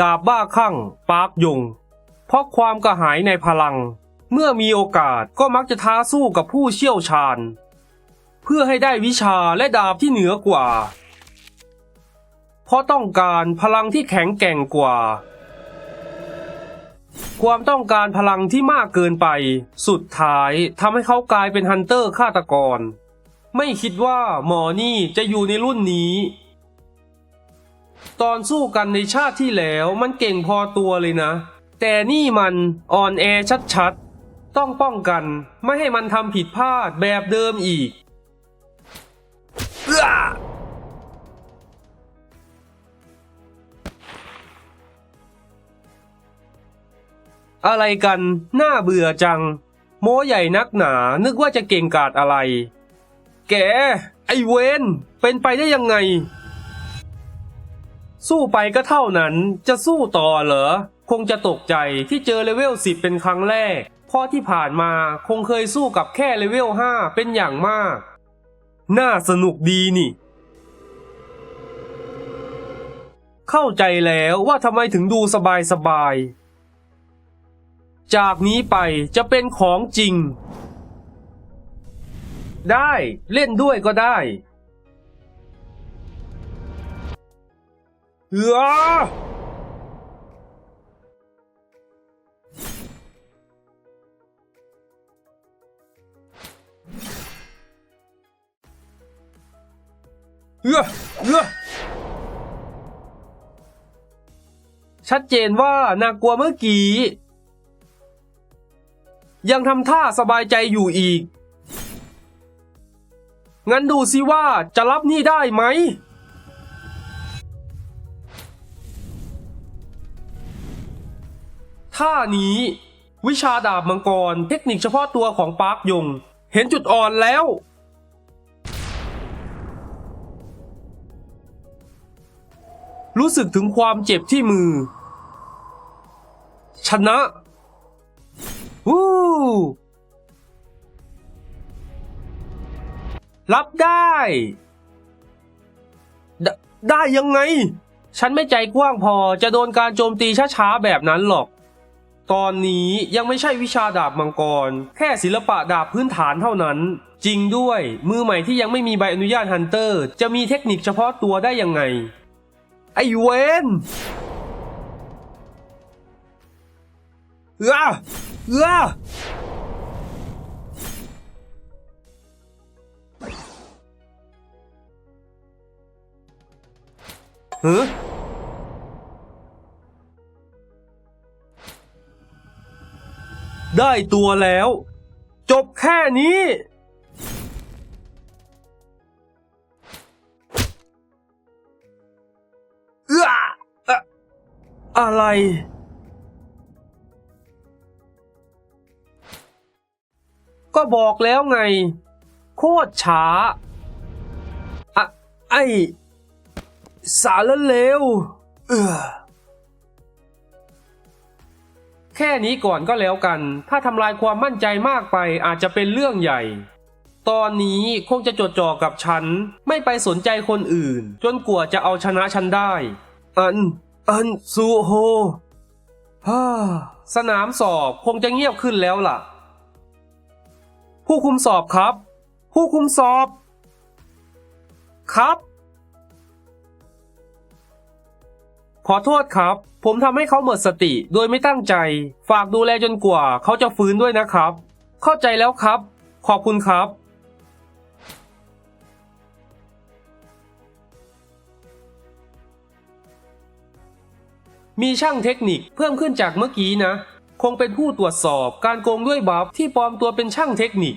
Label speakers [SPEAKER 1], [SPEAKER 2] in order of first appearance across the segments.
[SPEAKER 1] ดาบบ้าคลั่งปาร์กยง เพราะความกระหายในพลัง เมื่อมีโอกาสก็มักจะท้าสู้กับผู้เชี่ยวชาญ เพื่อให้ได้วิชาและดาบที่เหนือกว่า เพราะต้องการพลังที่แข็งแกร่งกว่า ความต้องการพลังที่มากเกินไป สุดท้ายทำให้เขากลายเป็นฮันเตอร์ฆาตกร ไม่คิดว่าหมอนี่จะอยู่ในรุ่นนี้ ตอนสู้กันในชาติที่แล้วมันเก่งพอตัวเลยนะ แต่นี่มันอ่อนแอชัดๆ ต้องป้องกันไม่ให้มันทำผิดพลาดแบบเดิมอีกเอื้ออะไรกันน่าเบื่อจัง โม้ใหญ่นักหนานึกว่าจะเก่งกาจอะไร แก ไอเวนเป็นไปได้ยังไง สู้ไปก็เท่านั้น จะสู้ต่อเหรอ คงจะตกใจที่เจอเลเวล 10 เป็นครั้งแรก เพราะที่ผ่านมาคงเคยสู้กับแค่เลเวล 5 เป็นอย่างมาก น่าสนุกดีนี่ เข้าใจแล้วว่าทำไมถึงดูสบายสบายๆจากนี้ไปจะเป็นของจริง ได้เล่นด้วยก็ได้ เออเออเออชัดเจนว่าน่ากลัวเมื่อกี้ ยังทำท่าสบายใจอยู่อีก งั้นดูสิว่าจะรับนี่ได้ไหม ท่านี้ วิชาดาบมังกร เทคนิคเฉพาะตัวของปาร์คยง เห็นจุดอ่อนแล้ว รู้สึกถึงความเจ็บที่มือ ชนะวู้รับได้ไดได้ยังไง ฉันไม่ใจกว้างพอจะโดนการโจมตีช้าๆแบบนั้นหรอก ตอนนี้ยังไม่ใช่วิชาดาบมังกร แค่ศิลปะดาบพื้นฐานเท่านั้น จริงด้วย มือใหม่ที่ยังไม่มีใบอนุญาตฮันเตอร์ จะมีเทคนิคเฉพาะตัวได้ยังไง ไอเวนเอ้อเอ้อเฮ้ ได้ตัวแล้ว จบแค่นี้ เอื้ออะอะไร ก็บอกแล้วไง โคตรช้าอะไอ สารเลวเออ แค่นี้ก่อนก็แล้วกัน ถ้าทำลายความมั่นใจมากไปอาจจะเป็นเรื่องใหญ่ ตอนนี้คงจะจดจ่อกับฉัน ไม่ไปสนใจคนอื่น จนกว่าจะเอาชนะฉันได้ อัน อันซูโฮฮ่าสนามสอบคงจะเงียบขึ้นแล้วล่ะ ผู้คุมสอบครับ ผู้คุมสอบ ครับ ขอโทษครับ ผมทำให้เขาหมดสติโดยไม่ตั้งใจ ฝากดูแลจนกว่าเขาจะฟื้นด้วยนะครับ เข้าใจแล้วครับ ขอบคุณครับ มีช่างเทคนิคเพิ่มขึ้นจากเมื่อกี้นะ คงเป็นผู้ตรวจสอบการโกงด้วยบัฟที่ปลอมตัวเป็นช่างเทคนิค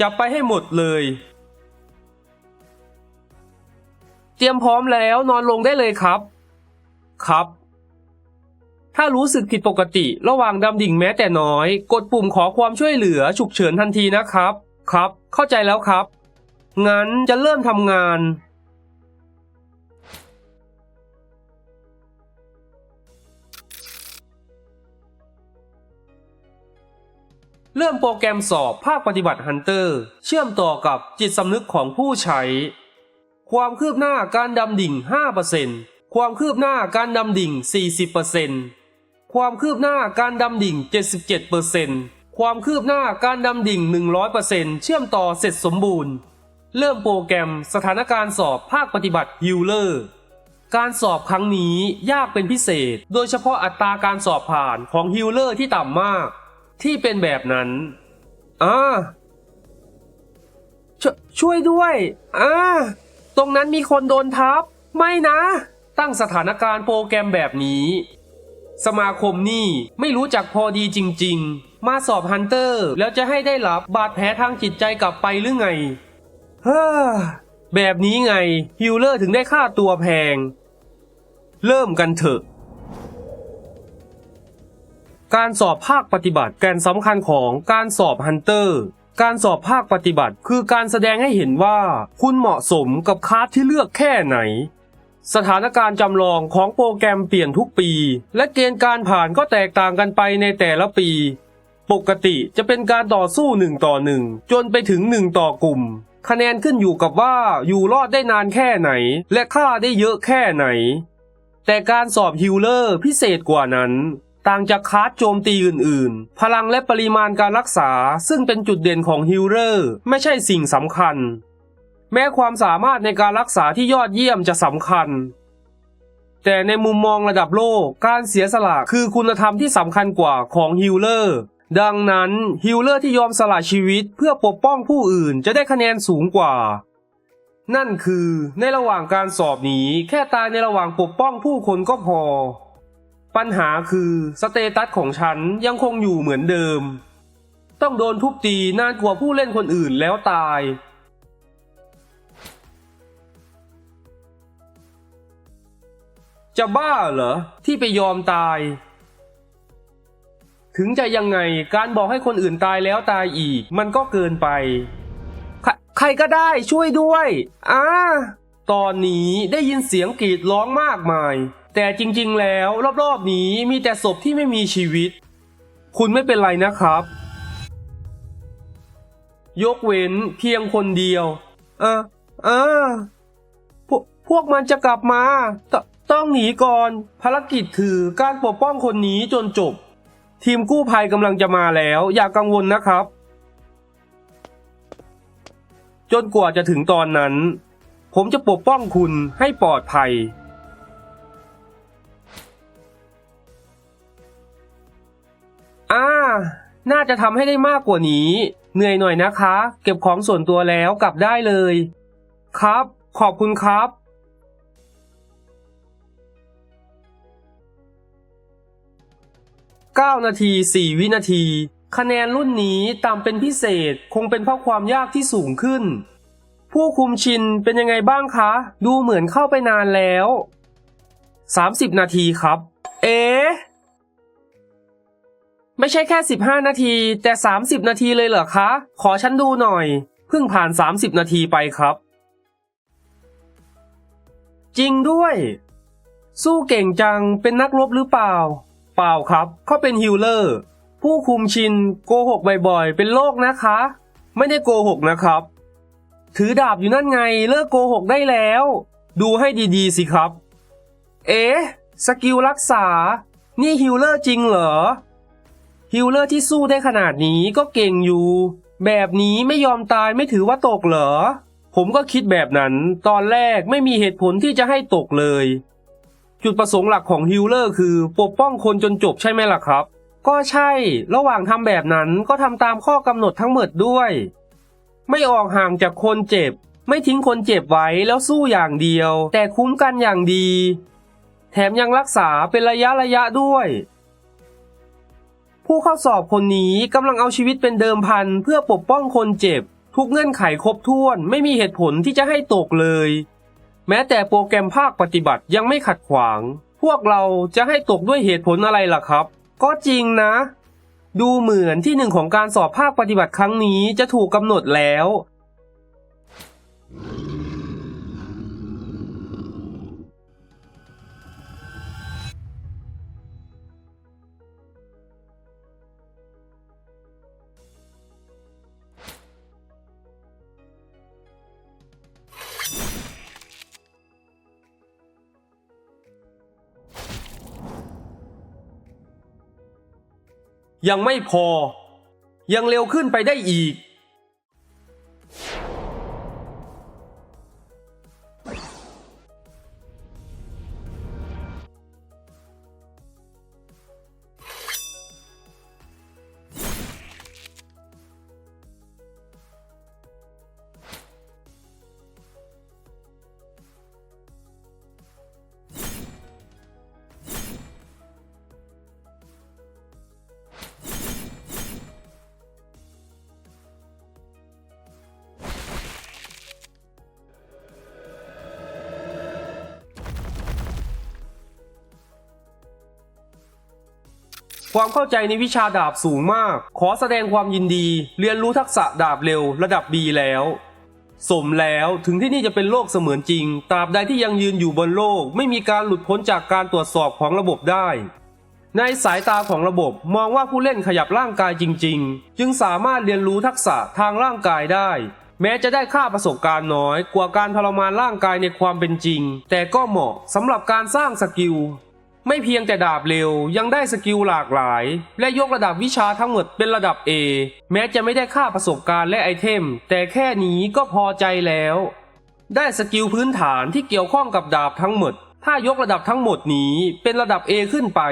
[SPEAKER 1] จับไปให้หมดเลย เตรียมพร้อมแล้วนอนลงได้เลยครับ ครับ ถ้ารู้สึกผิดปกติระหว่างดำดิ่งแม้แต่น้อย กดปุ่มขอความช่วยเหลือฉุกเฉินทันทีนะครับ ครับ เข้าใจแล้วครับ งั้นจะเริ่มทำงาน เริ่มโปรแกรมสอบภาคปฏิบัติฮันเตอร์ เชื่อมต่อกับจิตสำนึกของผู้ใช้ ความคืบหน้าการดำดิ่ง 5% ความคืบหน้าการดำดิ่ง 40%ความคืบหน้าการดำดิ่ง 77%ความคืบหน้าการดำดิ่ง 100%เชื่อมต่อเสร็จสมบูรณ์ เริ่มโปรแกรมสถานการณ์สอบภาคปฏิบัติฮิลเลอร์ การสอบครั้งนี้ยากเป็นพิเศษ โดยเฉพาะอัตราการสอบผ่านของฮิลเลอร์ที่ต่ำมาก ที่เป็นแบบนั้นอ่าชช่วยด้วยอ่าตรงนั้นมีคนโดนทับ ไม่นะ ตั้งสถานการณ์โปรแกรมแบบนี้ สมาคมนี่ไม่รู้จักพอดีจริง ๆ มาสอบฮันเตอร์ แล้วจะให้ได้รับบาดแผลทางจิตใจกลับไปหรือไงเฮ้อแบบนี้ไงฮิลเลอร์ถึงได้ค่าตัวแพง เริ่มกันเถอะ การสอบภาคปฏิบัติแกนสำคัญของการสอบฮันเตอร์การสอบภาคปฏิบัติคือการแสดงให้เห็นว่า คุณเหมาะสมกับคาสที่เลือกแค่ไหน สถานการณ์จำลองของโปรแกรมเปลี่ยนทุกปี และเกณฑ์การผ่านก็แตกต่างกันไปในแต่ละปี ปกติจะเป็นการต่อสู้หนึ่งต่อหนึ่งจนไปถึงหนึ่งต่อกลุ่ม คะแนนขึ้นอยู่กับว่าอยู่รอดได้นานแค่ไหน และฆ่าได้เยอะแค่ไหน แต่การสอบฮิลเลอร์พิเศษกว่านั้น ต่างจากคลาสโจมตีอื่นๆ พลังและปริมาณการรักษาซึ่งเป็นจุดเด่นของฮิลเลอร์ไม่ใช่สิ่งสำคัญ แม้ความสามารถในการรักษาที่ยอดเยี่ยมจะสำคัญ แต่ในมุมมองระดับโลกการเสียสละคือคุณธรรมที่สำคัญกว่าของฮิลเลอร์ดังนั้นฮิลเลอร์ที่ยอมสละชีวิตเพื่อปกป้องผู้อื่นจะได้คะแนนสูงกว่า นั่นคือในระหว่างการสอบนี้แค่ตายในระหว่างปกป้องผู้คนก็พอ ปัญหาคือสเตตัสของฉันยังคงอยู่เหมือนเดิม ต้องโดนทุบตีนานกว่าผู้เล่นคนอื่นแล้วตาย จะบ้าเหรอ ที่ไปยอมตาย ถึงจะยังไงการบอกให้คนอื่นตายแล้วตายอีก มันก็เกินไปใครใครก็ได้ช่วยด้วยอ่าตอนนี้ได้ยินเสียงกรีดร้องมากมาย แต่จริงๆแล้วรอบๆนี้มีแต่ศพที่ไม่มีชีวิต คุณไม่เป็นไรนะครับ ยกเว้นเพียงคนเดียว เออเออพวกพวกมันจะกลับมา ต้องหนีก่อนภารกิจคือการปกป้องคนนี้จนจบ ทีมกู้ภัยกำลังจะมาแล้ว อย่ากังวลนะครับ จนกว่าจะถึงตอนนั้น ผมจะปกป้องคุณให้ปลอดภัย อ่า น่าจะทำให้ได้มากกว่านี้ เหนื่อยหน่อยนะคะ เก็บของส่วนตัวแล้วกลับได้เลย ครับ ขอบคุณครับ 9 นาที 4 วินาที คะแนนรุ่นนี้ต่ำเป็นพิเศษคงเป็นเพราะความยากที่สูงขึ้น ผู้คุมชินเป็นยังไงบ้างคะ ดูเหมือนเข้าไปนานแล้ว 30 นาทีครับ เอ๊ะไม่ใช่แค่ 15 นาทีแต่ 30 นาทีเลยเหรอคะ ขอฉันดูหน่อย เพิ่งผ่าน 30 นาทีไปครับ จริงด้วย สู้เก่งจังเป็นนักรบหรือเปล่า เปล่าครับเขาเป็นฮิลเลอร์ ผู้คุมชินโกหกบ่อยๆ เป็นโรคนะคะ ไม่ได้โกหกนะครับ ถือดาบอยู่นั่นไงเลิกโกหกได้แล้ว ดูให้ดีๆสิครับ เอ๊ะสกิลรักษา นี่ฮิลเลอร์จริงเหรอฮิลเลอร์ที่สู้ได้ขนาดนี้ก็เก่งอยู่ แบบนี้ไม่ยอมตายไม่ถือว่าตกเหรอ ผมก็คิดแบบนั้น ตอนแรกไม่มีเหตุผลที่จะให้ตกเลย จุดประสงค์หลักของฮิลเลอร์คือปกป้องคนจนจบใช่ไหมล่ะครับ ก็ใช่ ระหว่างทำแบบนั้นก็ทำตามข้อกำหนดทั้งหมดด้วย ไม่ออกห่างจากคนเจ็บ ไม่ทิ้งคนเจ็บไว้แล้วสู้อย่างเดียว แต่คุ้มกันอย่างดี แถมยังรักษาเป็นระยะระยะด้วย ผู้เข้าสอบคนนี้กำลังเอาชีวิตเป็นเดิมพันเพื่อปกป้องคนเจ็บ ทุกเงื่อนไขครบถ้วนไม่มีเหตุผลที่จะให้ตกเลย แม้แต่โปรแกรมภาคปฏิบัติยังไม่ขัดขวาง พวกเราจะให้ตกด้วยเหตุผลอะไรล่ะครับ ก็จริงนะ ดูเหมือนที่หนึ่งของการสอบภาคปฏิบัติครั้งนี้จะถูกกำหนดแล้ว ยังไม่พอ ยังเร็วขึ้นไปได้อีก ความเข้าใจในวิชาดาบสูงมาก ขอแสดงความยินดี เรียนรู้ทักษะดาบเร็วระดับ B แล้ว สมแล้วถึงที่นี่จะเป็นโลกเสมือนจริง ตราบใดที่ยังยืนอยู่บนโลก ไม่มีการหลุดพ้นจากการตรวจสอบของระบบได้ ในสายตาของระบบมองว่าผู้เล่นขยับร่างกายจริง ๆ จึงสามารถเรียนรู้ทักษะทางร่างกายได้ แม้จะได้ค่าประสบการณ์น้อย กว่าการทรมานร่างกายในความเป็นจริง แต่ก็เหมาะสำหรับการสร้างสกิล ไม่เพียงแต่ดาบเร็วยังได้สกิลหลากหลาย และยกระดับวิชาทั้งหมดเป็นระดับ A แม้จะไม่ได้ค่าประสบการณ์และไอเทม แต่แค่นี้ก็พอใจแล้ว ได้สกิลพื้นฐานที่เกี่ยวข้องกับดาบทั้งหมด ถ้ายกระดับทั้งหมดนี้เป็นระดับ A ขึ้นไป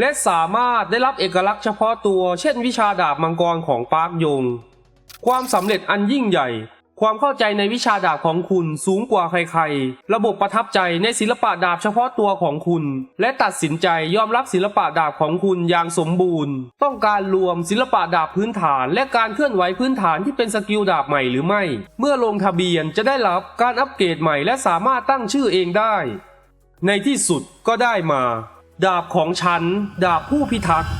[SPEAKER 1] และสามารถได้รับเอกลักษณ์เฉพาะตัว เช่นวิชาดาบมังกรของปาร์คยง ความสำเร็จอันยิ่งใหญ่ ความเข้าใจในวิชาดาบของคุณสูงกว่าใครๆ ระบบประทับใจในศิลปะดาบเฉพาะตัวของคุณ และตัดสินใจยอมรับศิลปะดาบของคุณอย่างสมบูรณ์ ต้องการรวมศิลปะดาบพื้นฐาน และการเคลื่อนไหวพื้นฐานที่เป็นสกิลดาบใหม่หรือไม่ เมื่อลงทะเบียนจะได้รับการอัปเกรดใหม่และสามารถตั้งชื่อเองได้ ในที่สุดก็ได้มา ดาบของฉัน ดาบผู้พิทักษ์